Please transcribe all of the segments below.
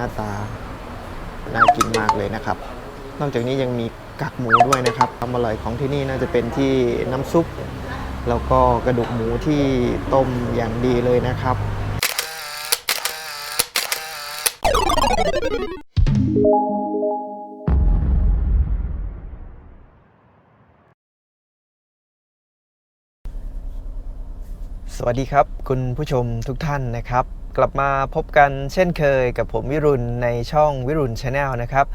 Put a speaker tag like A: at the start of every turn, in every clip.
A: น้าตาน่ากินมากเลยนะครับ นอกจากนี้ยังมีกากหมูด้วยนะครับความอร่อยของที่นี่น่าจะเป็นที่น้ำซุป แล้วก็กระดูกหมูที่ต้มอย่างดีเลยนะครับสวัสดีครับ คุณผู้ชมทุกท่านนะครับ กลับมาพบกันเช่นเคยกับผมวิรุณในช่องวิรุณชาแนลนะครับ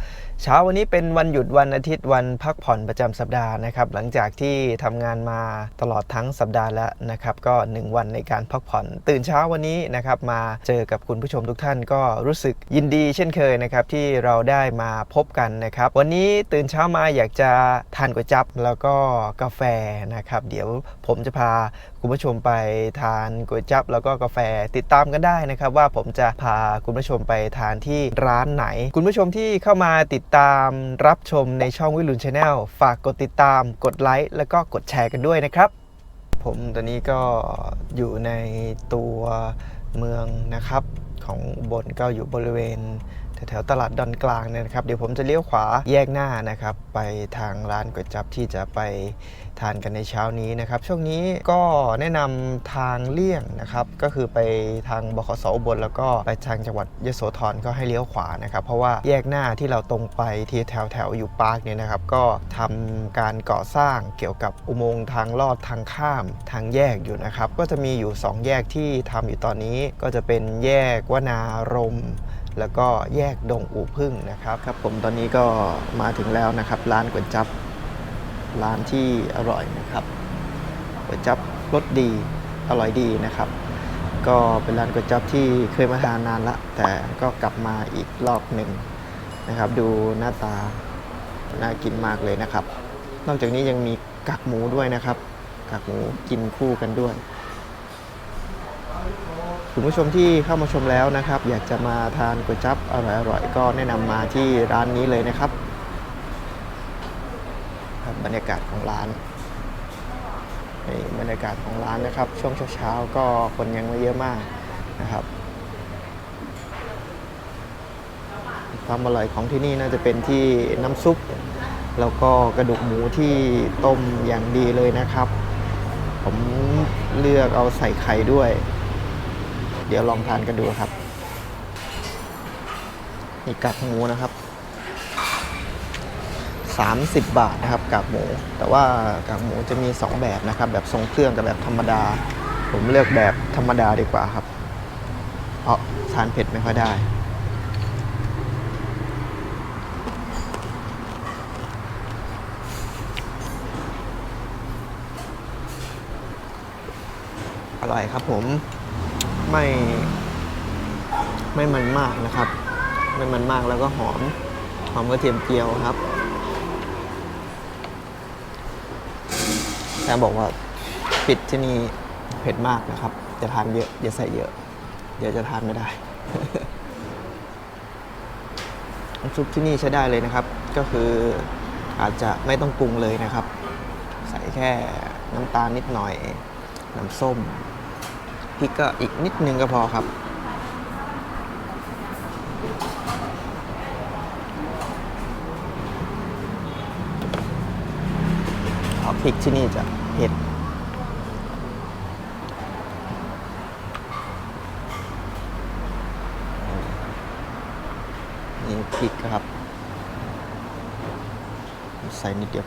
A: เช้าวันนี้เป็นวันหยุดวันอาทิตย์วันพักผ่อนประจำสัปดาห์นะครับหลังจากที่ทำงานมาตลอดทั้งสัปดาห์แล้วนะครับก็ 1 วันในการพักผ่อน ตื่นเช้าวันนี้นะครับมาเจอกับคุณผู้ชมทุกท่านก็รู้สึกยินดีเช่นเคยนะครับที่เราได้มาพบกันนะครับ วันนี้ตื่นเช้ามาอยากจะทานก๋วยจั๊บแล้วก็กาแฟนะครับเดี๋ยวผมจะพา คุณผู้ชมไปทานก๋วยจั๊บแล้วก็กาแฟติดตามกันได้นะครับ ว่าผมจะพาคุณผู้ชมไปทานที่ร้านไหน คุณผู้ชมที่เข้ามาติดตามรับชมในช่องวิลุนชาแนลฝากกดติดตาม กดไลค์แล้วก็กดแชร์กันด้วยนะครับ ผมตอนนี้ก็อยู่ในตัวเมืองนะครับของอุบลก็อยู่บริเวณ แถวๆตลาดดอนกลางเนี่ยนะครับ เดี๋ยวผมจะเลี้ยวขวาแยกหน้านะครับ ไปทางร้านก๋วยจับที่จะไปทานกันในเช้านี้นะครับ ช่วงนี้ก็แนะนำทางเลี่ยงนะครับ ก็คือไปทางบขสอุบลแล้วก็ไปทางจังหวัดยโสธรก็ให้เลี้ยวขวานะครับ เพราะว่าแยกหน้าที่เราตรงไปที่แถวแถวๆอยู่ปาร์คเนี่ยนะครับ ก็ทำการก่อสร้างเกี่ยวกับอุโมงค์ทางลอดทางข้ามทางแยกอยู่นะครับ ก็จะมีอยู่ 2 แยกที่ทำอยู่ตอนนี้ ก็จะเป็นแยกวนารมณ์ แล้วก็แยกดงอู่พึ่งนะครับครับ ผมตอนนี้ก็มาถึงแล้วนะครับ ร้านก๋วยจั๊บร้านที่อร่อยนะครับก๋วยจั๊บรสดีอร่อยดีนะครับ ก็เป็นร้านก๋วยจั๊บที่เคยมาทานนานละ แต่ก็กลับมาอีกรอบหนึ่งนะครับ ดูหน้าตาน่ากินมากเลยนะครับ นอกจากนี้ยังมีกากหมูด้วยนะครับกากหมูกินคู่กันด้วย คุณผู้ชมที่เข้ามาชมแล้วนะครับ อยากจะมาทานก๋วยจั๊บอร่อยๆก็แนะนำมาที่ร้านนี้เลยนะครับครับบรรยากาศของร้านนี่บรรยากาศของร้านนะครับ ช่วงเช้าๆก็คนยังไม่เยอะมากนะครับ ความอร่อยของที่นี่น่าจะเป็นที่น้ำซุป แล้วก็กระดูกหมูที่ต้มอย่างดีเลยนะครับ ผมเลือกเอาใส่ไข่ด้วย เดี๋ยวลองทานกันดูครับนี่กากหมูนะครับ 30 บาทนะครับกากหมู แต่ว่ากากหมูจะมี 2 แบบนะครับ แบบทรงเครื่องกับแบบธรรมดา ผมเลือกแบบธรรมดาดีกว่าครับ เพราะทานเผ็ดไม่ค่อยได้อร่อยครับผม ไม่ไม่มันมากนะครับ ไม่มันมากแล้วก็หอมหอมกระเทียมเจียวครับแต่บอกว่าปิดที่นี่เผ็ดมากนะครับจะทานเยอะอย่าใส่เยอะ เดี๋ยวจะทานไม่ได้น้ำซุปที่นี่ใช้ได้เลยนะครับ ก็คืออาจจะไม่ต้องปรุงเลยนะครับ ใส่แค่น้ำตาลนิดหน่อย น้ำส้ม พริกก็อีกนิดนึงก็พอครับเพราะพริกที่นี่จะเผ็ดนี่พริกครับ ใส่นิดเดียว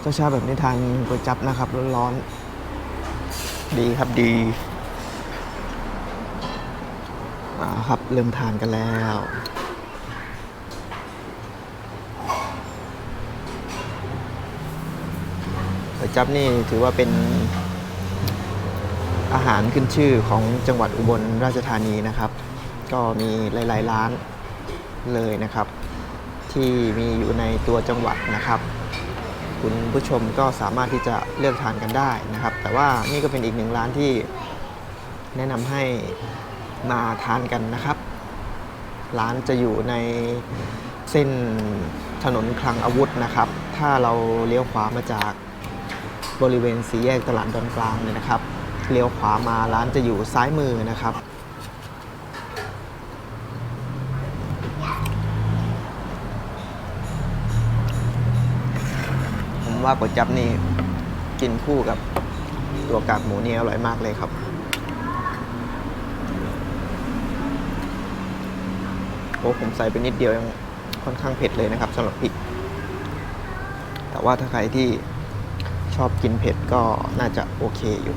A: เช้าๆแบบนี้ทานก๋วยจับนะครับ ร้อนๆ ดีครับดีมาครับเริ่มทานกันแล้วก๋วยจับนี่ถือว่าเป็นอาหารขึ้นชื่อของจังหวัดอุบลราชธานีนะครับ ก็มีหลาย ๆ ร้านเลยนะครับ ที่มีอยู่ในตัวจังหวัดนะครับ คุณผู้ชมก็สามารถที่จะเลือกทานกันได้นะครับ แต่ว่านี่ก็เป็นอีกหนึ่งร้านที่แนะนำให้มาทานกันนะครับ ร้านจะอยู่ในเส้นถนนคลังอาวุธนะครับ ถ้าเราเลี้ยวขวามาจากบริเวณสี่แยกตลาดดอนกลางเนี่ยนะครับ เลี้ยวขวามาร้านจะอยู่ซ้ายมือนะครับ ผมว่าก๋วยจั๊บนี่กินคู่กับตัวกากหมูนี่อร่อยมากเลยครับโอ้ผมใส่ไปนิดเดียวยังค่อนข้างเผ็ดเลยนะครับสำหรับพริก แต่ว่าถ้าใครที่ชอบกินเผ็ดก็น่าจะโอเคอยู่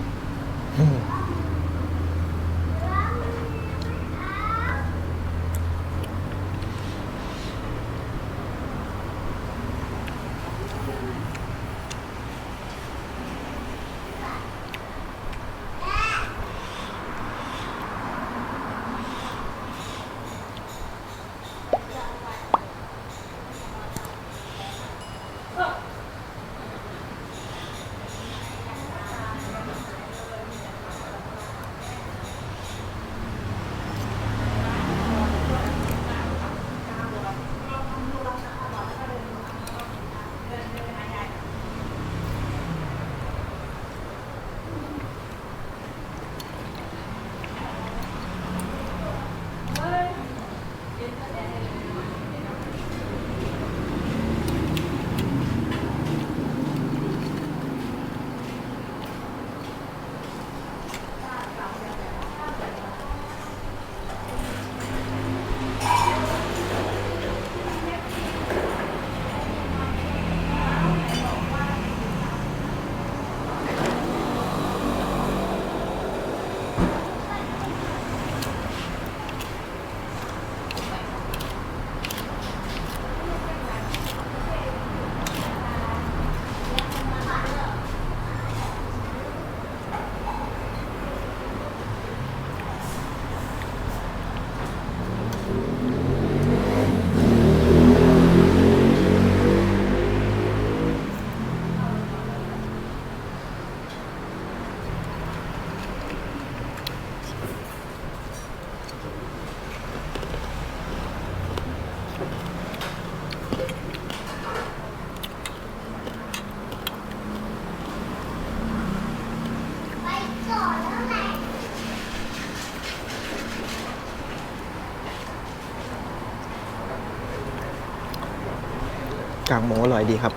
A: างหมูอร่อยดีครับ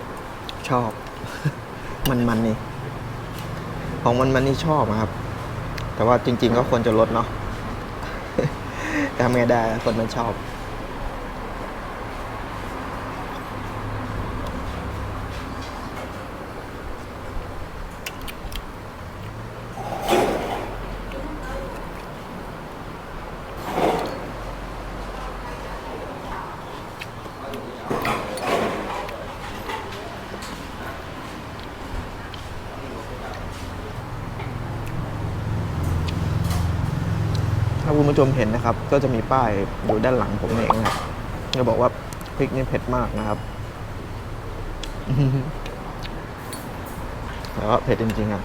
A: ชอบ มันมันๆนี่ ของมันมันนี่ชอบครับ แต่ว่าจริง ๆ ก็ควรจะลดเนาะแต่ทำไงได้คนมันชอบ ผู้ชมเห็นนะครับ ก็จะมีป้ายอยู่ด้านหลังผมเองนะครับจะบอกว่าพริกนี่เผ็ดมากนะครับแล้วก็เผ็ดจริงๆอะ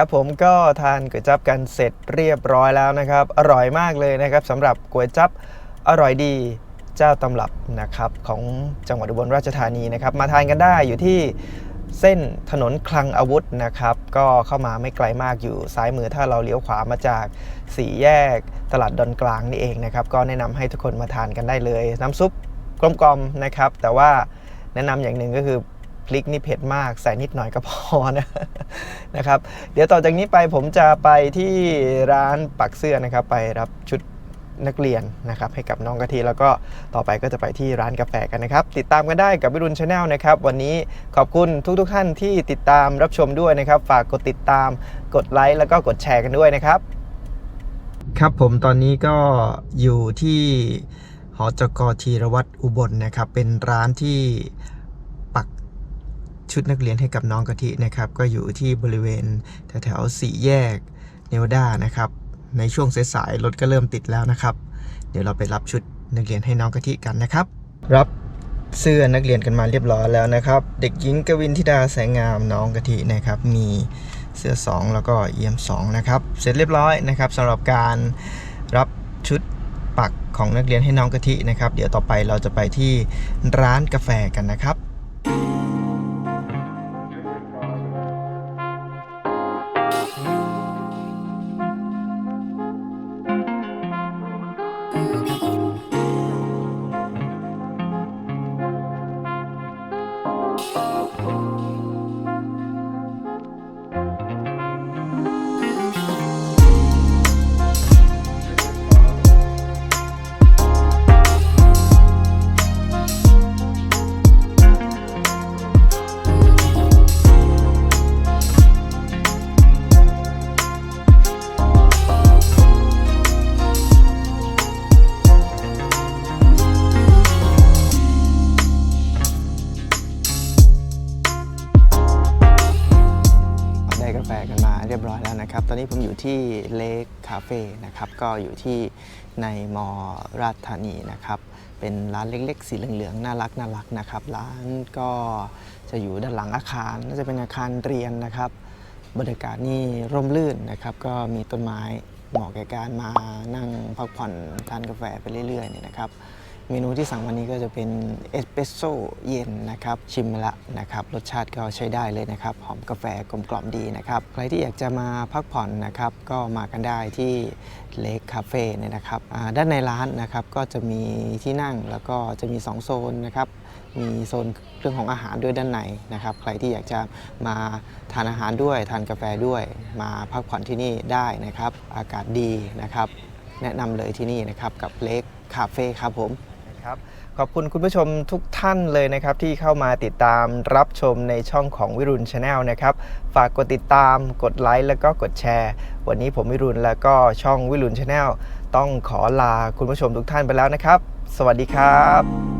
A: ครับผมก็ทานก๋วยจั๊บกันเสร็จเรียบร้อยแล้วนะครับ อร่อยมากเลยนะครับสำหรับก๋วยจั๊บอร่อยดีเจ้าตำรับนะครับของจังหวัดอุบลราชธานีนะครับ มาทานกันได้อยู่ที่เส้นถนนคลังอาวุธนะครับ ก็เข้ามาไม่ไกลมากอยู่ซ้ายมือถ้าเราเลี้ยวขวามาจากสี่แยกตลาดดอนกลางนี่เองนะครับ ก็แนะนำให้ทุกคนมาทานกันได้เลย น้ำซุปกลมๆนะครับ แต่ว่าแนะนำอย่างหนึ่งก็คือ พริกนี่เผ็ดมาก ใส่นิดหน่อยก็พอนะนะครับ เดี๋ยวต่อจากนี้ไปผมจะไปที่ร้านปักเสื้อนะครับ ไปรับชุดนักเรียนนะครับให้กับน้องกะทิแล้วก็ต่อไปก็จะไปที่ร้านกาแฟกันนะครับ ติดตามกันได้กับวิรุณชาแนลนะครับ วันนี้ขอบคุณทุกๆท่านที่ติดตามรับชมด้วยนะครับ ฝากกดติดตามกดไลค์แล้วก็กดแชร์กันด้วยนะครับ ครับผมตอนนี้ก็อยู่ที่หอจกทีรวัตรอุบลนะครับ เป็นร้านที่ ชุดนักเรียนให้กับน้องกะทินะครับ ก็อยู่ที่บริเวณแถวๆสี่แยกเนวดานะครับ ในช่วงสายๆรถก็เริ่มติดแล้วนะครับ เดี๋ยวเราไปรับชุดนักเรียนให้น้องกะทิกันนะครับ รับเสื้อนักเรียนกันมาเรียบร้อยแล้วนะครับ เด็กหญิงกวินธิดาแสงงามน้องกะทินะครับ มีเสื้อ 2 แล้วก็เอี่ยม 2 นะครับ เสร็จเรียบร้อยนะครับสำหรับการรับชุดปักของนักเรียนให้น้องกะทินะครับ เดี๋ยวต่อไปเราจะไปที่ร้านกาแฟกันนะครับ คาเฟ่นะครับก็อยู่ที่ในมอราชธานีนะครับเป็นร้านเล็กๆ สีเหลืองๆน่ารักน่ารักนะครับร้านก็จะอยู่ด้านหลังอาคารน่าจะเป็นอาคารเรียนนะครับบรรยากาศนี่ร่มรื่นนะครับก็มีต้นไม้เหมาะแก่การมานั่งพักผ่อนทานกาแฟไปเรื่อยๆเนี่ยนะครับ เมนูที่สั่งวันนี้ก็จะเป็นเอสเปรสโซ่เย็นนะครับชิมมาละนะครับรสชาติก็ใช้ได้เลยนะครับหอมกาแฟกลมกล่อมดีนะครับใครที่อยากจะมาพักผ่อนนะครับก็มากันได้ที่เลคคาเฟ่เนี่ยนะครับด้านในร้านนะครับก็จะมีที่นั่งแล้วก็จะมี 2 โซนนะครับมีโซนเรื่องของอาหารด้วยด้านในนะครับ ใครที่อยากจะมาทานอาหารด้วยทานกาแฟด้วย มาพักผ่อนที่นี่ได้นะครับ อากาศดีนะครับ แนะนำเลยที่นี่นะครับกับเลคคาเฟ่ครับผม ครับขอบคุณคุณผู้ชมทุกท่านเลยนะครับ ที่เข้ามาติดตามรับชมในช่องของวิรุณชาแนลนะครับ ฝากกดติดตามกดไลค์แล้วก็กดแชร์ วันนี้ผมวิรุณแล้วก็ช่องวิรุณชาแนลต้องขอลาคุณผู้ชมทุกท่านไปแล้วนะครับ สวัสดีครับ